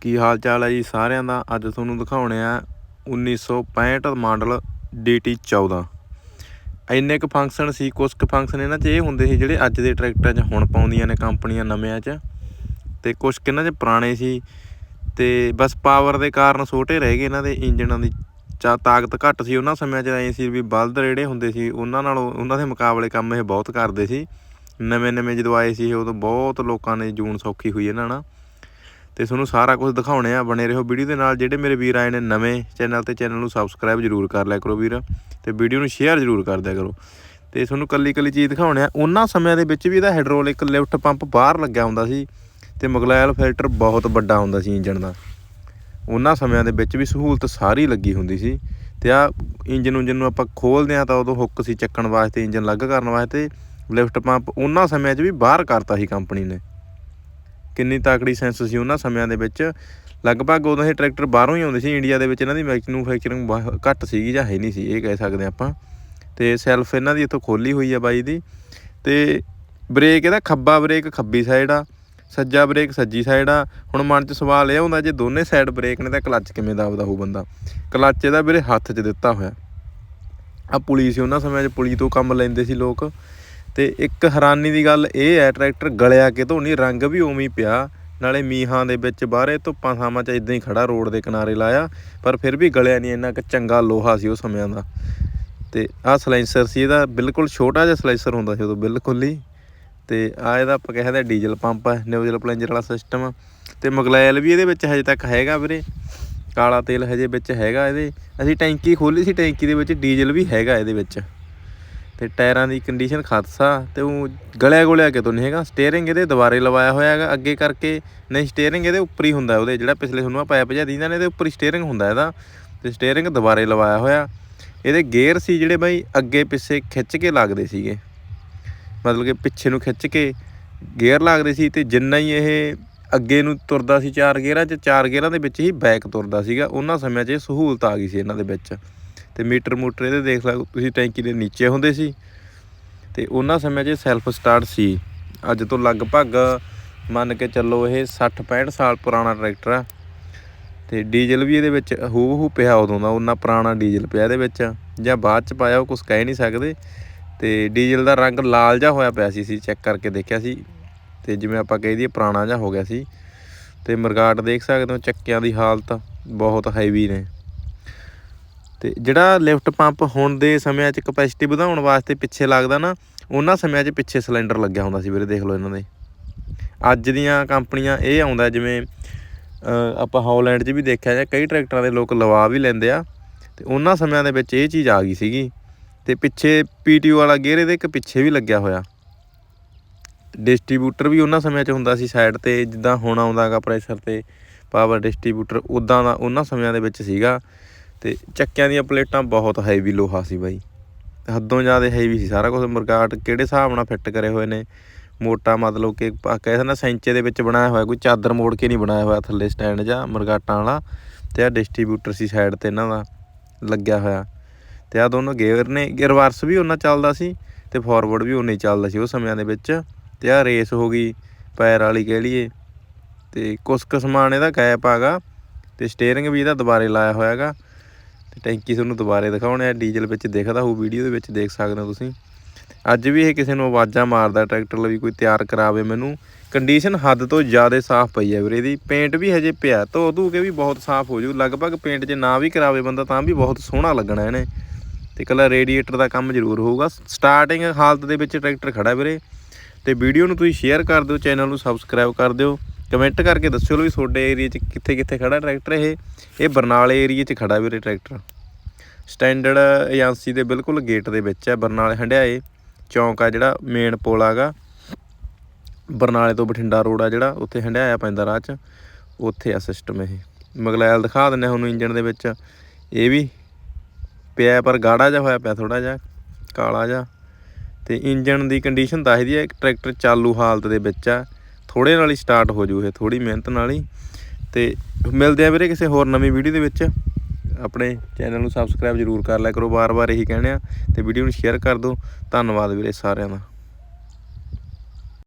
ਕੀ ਹਾਲ ਚਾਲ ਹੈ ਜੀ ਸਾਰਿਆਂ ਦਾ? ਅੱਜ ਤੁਹਾਨੂੰ ਦਿਖਾਉਣੇ ਆ 1965 ਮਾਡਲ DT 14 ਇੰਨੇ ਕੁ ਫੰਕਸ਼ਨ ਸੀ ਕੁਝ ਕੁ ਫੰਕਸ਼ਨ ਇਹਨਾਂ 'ਚ ਇਹ ਹੁੰਦੇ ਸੀ ਜਿਹੜੇ ਅੱਜ ਦੇ ਟਰੈਕਟਰਾਂ 'ਚ ਹੁਣ ਪਾਉਂਦੀਆਂ ਨੇ ਕੰਪਨੀਆਂ ਨਵਿਆਂ 'ਚ। ਤੇ ਕੁਝ ਕਿਨਾਂ 'ਚ ਪੁਰਾਣੇ ਸੀ। ਤੇ ਬਸ ਪਾਵਰ ਦੇ ਕਾਰਨ ਛੋਟੇ ਰਹਿ ਗਏ ਇਹਨਾਂ ਦੇ, ਇੰਜਣਾਂ ਦੀ ਚਾ ਤਾਕਤ ਘੱਟ ਸੀ ਉਹਨਾਂ ਸਮਿਆਂ 'ਚ। ਐਂ ਸੀ ਵੀ ਬਲਦ ਜਿਹੜੇ ਹੁੰਦੇ ਸੀ, ਉਹਨਾਂ ਨਾਲੋਂ ਉਹਨਾਂ ਦੇ ਮੁਕਾਬਲੇ ਕੰਮ ਇਹ ਬਹੁਤ ਕਰਦੇ ਸੀ। ਨਵੇਂ ਨਵੇਂ ਜਦੋਂ ਆਏ ਸੀ, ਉਦੋਂ ਬਹੁਤ ਲੋਕਾਂ ਨੇ ਜੂਨ ਸੌਖੀ ਹੋਈ ਇਹਨਾਂ ਨਾਲ। ਤੇ ਤੁਹਾਨੂੰ ਸਾਰਾ ਕੁਝ ਦਿਖਾਉਣੇ ਆ, ਬਣੇ ਰਹੋ ਵੀਡੀਓ ਦੇ ਨਾਲ, ਜਿਹੜੇ ਮੇਰੇ ਵੀਰ ਆਏ ਨੇ ਨਵੇਂ ਚੈਨਲ ਤੇ, ਚੈਨਲ ਨੂੰ ਸਬਸਕ੍ਰਾਈਬ ਜਰੂਰ ਕਰ ਲਿਆ ਕਰੋ ਵੀਰ, ਤੇ ਵੀਡੀਓ ਨੂੰ ਸ਼ੇਅਰ ਜਰੂਰ ਕਰ ਦਿਆ ਕਰੋ। ਤੇ ਤੁਹਾਨੂੰ ਕੱਲੀ ਕੱਲੀ ਚੀਜ਼ ਦਿਖਾਉਣੇ ਆ, ਉਹਨਾਂ ਸਮਿਆਂ ਦੇ ਵਿੱਚ ਵੀ ਇਹਦਾ ਹਾਈਡ੍ਰੋਲਿਕ ਲਿਫਟ ਪੰਪ ਬਾਹਰ ਲੱਗਿਆ ਹੁੰਦਾ ਸੀ, ਤੇ ਮਗਲੈਲ ਫਿਲਟਰ ਬਹੁਤ ਵੱਡਾ ਹੁੰਦਾ ਸੀ ਇੰਜਨ ਦਾ। ਉਹਨਾਂ ਸਮਿਆਂ ਦੇ ਵਿੱਚ ਵੀ ਸਹੂਲਤ ਸਾਰੀ ਲੱਗੀ ਹੁੰਦੀ ਸੀ, ਤੇ ਆ ਇੰਜਨ ਉਂਜਨ ਨੂੰ ਆਪਾਂ ਖੋਲਦੇ ਆ ਤਾਂ ਉਦੋਂ ਹੁੱਕ ਸੀ ਚੱਕਣ ਵਾਸਤੇ ਇੰਜਨ ਲੱਗ ਕਰਨ ਵਾਸਤੇ ਲਿਫਟ ਪੰਪ ਉਹਨਾਂ ਸਮਿਆਂ 'ਚ ਵੀ ਬਾਹਰ ਕਰਤਾ ਸੀ ਕੰਪਨੀ ਨੇ। ਕਿੰਨੀ ਤਾਕੜੀ ਸੈਂਸ ਸੀ ਉਹਨਾਂ ਸਮਿਆਂ ਦੇ ਵਿੱਚ। ਲਗਭਗ ਉਦੋਂ ਇਹ ਟਰੈਕਟਰ ਬਾਹਰੋਂ ਹੀ ਆਉਂਦੇ ਸੀ, ਇੰਡੀਆ ਦੇ ਵਿੱਚ ਇਹਨਾਂ ਦੀ ਮੈਨੂਫੈਕਚਰਿੰਗ ਘੱਟ ਸੀਗੀ ਜਾਂ ਹੈ ਨਹੀਂ ਸੀ, ਇਹ ਕਹਿ ਸਕਦੇ ਆਪਾਂ। ਤੇ ਸੈਲਫ ਇਹਨਾਂ ਦੀ ਇੱਥੋਂ ਖੋਲੀ ਹੋਈ ਆ ਬਾਈ ਦੀ। ਤੇ ਬ੍ਰੇਕ ਇਹਦਾ ਖੱਬਾ ਬ੍ਰੇਕ ਖੱਬੀ ਸਾਈਡ ਆ, ਸੱਜਾ ਬ੍ਰੇਕ ਸੱਜੀ ਸਾਈਡ ਆ। ਹੁਣ ਮਨ 'ਚ ਸਵਾਲ ਇਹ ਹੁੰਦਾ ਜੇ ਦੋਨੇ ਸਾਈਡ ਬ੍ਰੇਕ ਨੇ ਤਾਂ ਕਲੱਚ ਕਿਵੇਂ ਦਬਦਾ ਹੋਊ ਬੰਦਾ? ਕਲੱਚ ਇਹਦਾ ਵੀਰੇ ਹੱਥ 'ਚ ਦਿੱਤਾ ਹੋਇਆ। ਆ ਪੁਲੀ ਸੀ ਉਹਨਾਂ ਸਮਿਆਂ 'ਚ, ਪੁਲੀ ਤੋਂ ਕੰਮ ਲੈਂਦੇ ਸੀ ਲੋਕ। ਤੇ ਇੱਕ ਹੈਰਾਨੀ ਦੀ ਗੱਲ ਇਹ ਹੈ, ਟਰੈਕਟਰ ਗਲਿਆ ਕਿਤੋਂ ਨਹੀਂ, ਰੰਗ ਵੀ ਉਵੇਂ ਹੀ ਪਿਆ। ਨਾਲੇ ਮੀਹਾਂ ਦੇ ਵਿੱਚ ਬਾਹਰੇ ਧੁੱਪਾਂ ਥਾਵਾਂ 'ਚ ਇਦਾਂ ਹੀ ਖੜਾ ਰੋਡ ਦੇ ਕਿਨਾਰੇ ਲਾਇਆ, ਪਰ ਫਿਰ ਵੀ ਗਲਿਆ ਨਹੀਂ, ਇੰਨਾ ਕਿ ਚੰਗਾ ਲੋਹਾ ਸੀ ਉਹ ਸਮਿਆਂ ਦਾ। ਤੇ ਆਹ ਸਲੈਂਸਰ ਸੀ, ਇਹਦਾ ਬਿਲਕੁਲ ਛੋਟਾ ਜਿਹਾ ਸਲੈਂਸਰ ਹੁੰਦਾ ਸੀ ਉਦੋਂ, ਬਿਲਕੁਲ ਹੀ। ਤੇ ਆ ਇਹਦਾ ਆਪਾਂ ਕਹਿੰਦੇ ਡੀਜ਼ਲ ਪੰਪ ਹੈ ਨਿਊਜ਼ਲ ਪਲੰਜਰ ਵਾਲਾ ਸਿਸਟਮ। ਤੇ ਮਗਲੈਲ ਵੀ ਇਹਦੇ ਵਿੱਚ ਹਜੇ ਤੱਕ ਹੈਗਾ ਵੀਰੇ। ਕਾਲਾ ਤੇਲ ਹਜੇ ਵਿੱਚ ਹੈਗਾ ਇਹਦੇ। ਅਸੀਂ ਟੈਂਕੀ ਖੋਲੀ ਸੀ, ਟੈਂਕੀ ਦੇ ਵਿੱਚ ਡੀਜ਼ਲ ਵੀ ਹੈਗਾ ਇਹਦੇ ਵਿੱਚ। ਤੇ ਟਾਇਰਾਂ ਦੀ ਕੰਡੀਸ਼ਨ ਖਾਦਸਾ ਤੇ ਉਹ ਗਲਿਆ ਗੋਲਿਆ ਕਿਤੋਂ ਨਹੀਂ ਹੈਗਾ। ਸਟੀਅਰਿੰਗ ਇਹਦੇ ਦੁਬਾਰੇ ਲਵਾਇਆ ਹੋਇਆ ਹੈਗਾ ਅੱਗੇ ਕਰਕੇ। ਨਹੀਂ ਸਟੀਅਰਿੰਗ ਇਹਦੇ ਉੱਪਰ ਹੀ ਹੁੰਦਾ ਉਹਦੇ ਜਿਹੜਾ ਪਿਛਲੇ ਤੁਹਾਨੂੰ ਆ ਪਾਇਪ ਜਿਹਾ ਦਿੰਦਾ ਨੇ, ਇਹਦੇ ਉੱਪਰ ਹੀ ਸਟੀਅਰਿੰਗ ਹੁੰਦਾ ਇਹਦਾ। ਤੇ ਸਟੀਅਰਿੰਗ ਦੁਬਾਰੇ ਲਵਾਇਆ ਹੋਇਆ। ਇਹਦੇ ਗੇਅਰ ਸੀ ਜਿਹੜੇ ਬਾਈ ਅੱਗੇ ਪਿੱਛੇ ਖਿੱਚ ਕੇ ਲੱਗਦੇ ਸੀਗੇ। ਮਤਲਬ ਕਿ ਪਿੱਛੇ ਨੂੰ ਖਿੱਚ ਕੇ ਗੇਅਰ ਲੱਗਦੇ ਸੀ ਤੇ ਜਿੰਨਾ ਹੀ ਇਹ ਅੱਗੇ ਨੂੰ ਤੁਰਦਾ ਸੀ ਚਾਰ ਗੇਅਰਾਂ 'ਚ ਚਾਰ ਗੇਅਰਾਂ ਦੇ ਵਿੱਚ ਹੀ ਬੈਕ ਤੁਰਦਾ ਸੀਗਾ। ਉਹਨਾਂ ਸਮਿਆਂ 'ਚ ਇਹ ਸਹੂਲਤ ਆ ਗਈ ਸੀ ਇਹਨਾਂ ਦੇ ਵਿੱਚ। ਤੇ ਮੀਟਰ ਮੂਟਰ ਇਹਦੇ ਦੇਖ ਲਓ ਤੁਸੀਂ ਟੈਂਕੀ ਦੇ ਨੀਚੇ ਹੁੰਦੇ ਸੀ। ਤੇ ਉਹਨਾਂ ਸਮਿਆਂ 'ਚ ਸੈਲਫ ਸਟਾਰਟ ਸੀ। ਅੱਜ ਤੋਂ ਲਗਭਗ ਮੰਨ ਕੇ ਚੱਲੋ ਇਹ 60 65 ਸਾਲ ਪੁਰਾਣਾ ਟਰੈਕਟਰ ਆ। ਤੇ ਡੀਜ਼ਲ ਵੀ ਇਹਦੇ ਵਿੱਚ ਹੂ ਹੂ ਪਿਆ ਉਦੋਂ ਦਾ ਉਹਨਾਂ ਪੁਰਾਣਾ ਡੀਜ਼ਲ ਪਿਆ ਇਹਦੇ ਵਿੱਚ। ਜਾਂ ਬਾਅਦ ਚ ਪਾਇਆ, ਉਹ ਕੁਝ ਕਹਿ ਨਹੀਂ ਸਕਦੇ। ਤੇ ਡੀਜ਼ਲ ਦਾ ਰੰਗ ਲਾਲ ਜਿਹਾ ਹੋਇਆ ਪਿਆ ਸੀ ਸੀ ਚੈੱਕ ਕਰਕੇ ਦੇਖਿਆ ਸੀ। ਤੇ ਜਿਵੇਂ ਆਪਾਂ ਕਹਿ ਦਈਏ ਪੁਰਾਣਾ ਜਿਹਾ ਹੋ ਗਿਆ ਸੀ। ਤੇ ਮਰਗਾਟ ਦੇਖ ਸਕਦੇ ਹੋ, ਚੱਕਿਆਂ ਦੀ ਹਾਲਤ ਬਹੁਤ ਹੈਵੀ ਨੇ। ਤੇ ਜਿਹੜਾ ਲਿਫਟ ਪੰਪ ਹੁਣ ਦੇ ਸਮਿਆਂ 'ਚ ਕਪੈਸਿਟੀ ਵਧਾਉਣ ਵਾਸਤੇ ਪਿੱਛੇ ਲੱਗਦਾ ਨਾ, ਉਹਨਾਂ ਸਮਿਆਂ 'ਚ ਪਿੱਛੇ ਸਿਲੰਡਰ ਲੱਗਿਆ ਹੁੰਦਾ ਸੀ ਵੀਰੇ, ਦੇਖ ਲਓ ਇਹਨਾਂ ਦੇ। ਅੱਜ ਦੀਆਂ ਕੰਪਨੀਆਂ ਇਹ ਆਉਂਦਾ ਜਿਵੇਂ ਆਪਾਂ ਹਾਲੈਂਡ 'ਚ ਵੀ ਦੇਖਿਆ ਜਾਂ ਕਈ ਟਰੈਕਟਰਾਂ ਦੇ ਲੋਕ ਲਵਾ ਵੀ ਲੈਂਦੇ ਆ, ਤੇ ਉਹਨਾਂ ਸਮਿਆਂ ਦੇ ਵਿੱਚ ਇਹ ਚੀਜ਼ ਆ ਗਈ ਸੀਗੀ। ਤੇ ਪਿੱਛੇ ਪੀਟੀਓ ਵਾਲਾ ਗੇਅਰ ਇਹਦੇ ਇੱਕ ਪਿੱਛੇ ਵੀ ਲੱਗਿਆ ਹੋਇਆ। ਡਿਸਟ੍ਰੀਬਿਊਟਰ ਵੀ ਉਹਨਾਂ ਸਮਿਆਂ 'ਚ ਹੁੰਦਾ ਸੀ ਸਾਈਡ ਤੇ, ਜਿੱਦਾਂ ਹੁਣ ਆਉਂਦਾਗਾ ਪ੍ਰੈਸ਼ਰ ਤੇ ਪਾਵਰ ਡਿਸਟ੍ਰੀਬਿਊਟਰ ਉਦਾਂ ਦਾ ਉਹਨਾਂ ਸਮਿਆਂ ਦੇ ਵਿੱਚ ਸੀਗਾ। ਤੇ ਚੱਕਿਆਂ ਦੀਆਂ ਪਲੇਟਾਂ ਬਹੁਤ ਹੈਵੀ ਲੋਹਾ ਸੀ ਬਾਈ। ਹੱਦੋਂ ਜ਼ਿਆਦਾ ਹੈਵੀ ਸੀ, ਸਾਰਾ ਕੁਝ ਮਰਗਾਟ ਕਿਹੜੇ ਹਿਸਾਬ ਨਾਲ ਫਿੱਟ ਕਰੇ ਹੋਏ ਨੇ। ਮੋਟਾ ਮਤਲਬ ਕਿ ਕਹਿ ਨਾ ਸੈਂਚੇ ਦੇ ਵਿੱਚ ਬਣਾਇਆ ਹੋਇਆ, ਕੋਈ ਚਾਦਰ ਮੋੜ ਕੇ ਨਹੀਂ ਬਣਾਇਆ ਹੋਇਆ ਥੱਲੇ ਸਟੈਂਡ ਜਾਂ ਮਰਗਾਟਾਂ ਵਾਲਾ। ਤੇ ਆ ਡਿਸਟ੍ਰੀਬਿਊਟਰ ਸੀ ਸਾਈਡ ਤੇ ਇਹਨਾਂ ਦਾ, ਲੱਗਿਆ ਹੋਇਆ। ਤੇ ਆ ਦੋਨੋਂ ਗੇਅਰ ਨੇ ਰਿਵਰਸ ਵੀ ਉਹਨਾਂ ਚੱਲਦਾ ਸੀ ਤੇ ਫਾਰਵਰਡ ਵੀ ਉਨੇ ਹੀ ਚੱਲਦਾ ਸੀ ਉਹ ਸਮਿਆਂ ਦੇ ਵਿੱਚ। ਤੇ ਆ ਰੇਸ ਹੋ ਗਈ ਪੈਰ ਵਾਲੀ ਕਹਿ ਲਈਏ। ਤੇ ਕੁਛ ਕੁ ਸਮਾਨ ਇਹਦਾ ਗੈਪ ਆਗਾ ਤੇ ਸਟੀਅਰਿੰਗ ਵੀ ਇਹਦਾ ਦੁਬਾਰੇ ਲਾਇਆ ਹੋਇਆ ਹੈਗਾ। ਟੈਂਕੀ ਤੁਹਾਨੂੰ ਦੁਬਾਰੇ ਦਿਖਾਉਣੇ ਆ। ਡੀਜ਼ਲ ਵਿੱਚ ਦਿਖਦਾ ਹੋਊ, ਵੀਡੀਓ ਦੇ ਵਿੱਚ ਦੇਖ ਸਕਦੇ ਹੋ ਤੁਸੀਂ। ਅੱਜ ਵੀ ਇਹ ਕਿਸੇ ਨੂੰ ਆਵਾਜ਼ਾਂ ਮਾਰਦਾ, ਟਰੈਕਟਰ ਲਈ ਕੋਈ ਤਿਆਰ ਕਰਾਵੇ ਮੈਨੂੰ। ਕੰਡੀਸ਼ਨ ਹੱਦ ਤੋਂ ਜ਼ਿਆਦਾ ਸਾਫ਼ ਪਈ ਹੈ ਵੀਰੇ ਦੀ ਪੇਂਟ ਵੀ ਹਜੇ ਪਿਆ ਧੋ ਧੂ ਕੇ ਵੀ ਬਹੁਤ ਸਾਫ਼ ਹੋ ਜੂ। ਲਗਭਗ ਪੇਂਟ 'ਚ ਨਾ ਵੀ ਕਰਾਵੇ ਬੰਦਾ ਤਾਂ ਵੀ ਬਹੁਤ ਸੋਹਣਾ ਲੱਗਣਾ ਇਹਨੇ। ਤੇ ਕੱਲਾ ਰੇਡੀਏਟਰ ਦਾ ਕੰਮ ਜ਼ਰੂਰ ਹੋਊਗਾ। ਸਟਾਰਟਿੰਗ ਹਾਲਤ ਦੇ ਵਿੱਚ ਟਰੈਕਟਰ ਖੜਾ ਵੀਰੇ। ਤੇ ਵੀਡੀਓ ਨੂੰ ਤੁਸੀਂ ਸ਼ੇਅਰ ਕਰ ਦਿਓ ਚੈਨਲ ਨੂੰ ਸਬਸਕ੍ਰਾਈਬ ਕਰ ਦਿਓ। ਕਮੈਂਟ ਕਰਕੇ ਦੱਸਿਓ ਵੀ ਤੁਹਾਡੇ ਏਰੀਆ 'ਚ ਕਿੱਥੇ ਕਿੱਥੇ ਖੜਾ ਟਰੈਕਟਰ ਇਹ? ਇਹ ਬਰਨਾਲੇ ਏਰੀਆ 'ਚ ਖੜਾ ਵੀਰੇ ਟਰੈਕਟਰ। ਸਟੈਂਡਰਡ ਏਜੰਸੀ ਦੇ ਬਿਲਕੁਲ ਗੇਟ ਦੇ ਵਿੱਚ ਹੈ ਬਰਨਾਲੇ ਹੰਡਿਆਏ। ਚੌਂਕ ਆ ਜਿਹੜਾ ਮੇਨ ਪੁਲ ਆਗਾ। ਬਰਨਾਲੇ ਤੋਂ ਬਠਿੰਡਾ ਰੋਡ ਆ ਜਿਹੜਾ, ਉੱਥੇ ਹੰਡਿਆਇਆ ਪੈਂਦਾ ਰਾਹ 'ਚ। ਉੱਥੇ ਆ ਸਿਸਟਮ ਇਹ। ਮਗਲੈਲ ਦਿਖਾ ਦਿੰਨੇ ਤੁਹਾਨੂੰ ਇੰਜਨ ਦੇ ਵਿੱਚ। ਇਹ ਵੀ ਪਿਆ ਪਰ ਗਾੜਾ ਜਿਹਾ ਹੋਇਆ ਪਿਆ ਥੋੜਾ ਜਿਹਾ, ਕਾਲਾ ਜਿਹਾ। ਤੇ ਇੰਜਨ ਦੀ ਕੰਡੀਸ਼ਨ ਦੱਸਦੀ ਹੈ ਟਰੈਕਟਰ ਚਾਲੂ ਹਾਲਤ ਦੇ ਵਿੱਚ ਆ। ਥੋੜੇ ਨਾਲ ਹੀ ਸਟਾਰਟ ਹੋ ਜੂ ਇਹ ਥੋੜੀ ਮਿਹਨਤ ਨਾਲ ਹੀ। ਤੇ ਮਿਲਦੇ ਆ ਵੀਰੇ ਕਿਸੇ ਹੋਰ ਨਵੀਂ ਵੀਡੀਓ ਦੇ ਵਿੱਚ। ਆਪਣੇ ਚੈਨਲ ਨੂੰ ਸਬਸਕ੍ਰਾਈਬ ਜ਼ਰੂਰ ਕਰ ਲਿਆ ਕਰੋ ਬਾਰ-ਬਾਰ ਇਹੀ ਕਹਿਣੇ ਆ। ਤੇ ਵੀਡੀਓ ਨੂੰ ਸ਼ੇਅਰ ਕਰ ਦਿਓ। ਧੰਨਵਾਦ ਵੀਰੇ ਸਾਰਿਆਂ ਦਾ।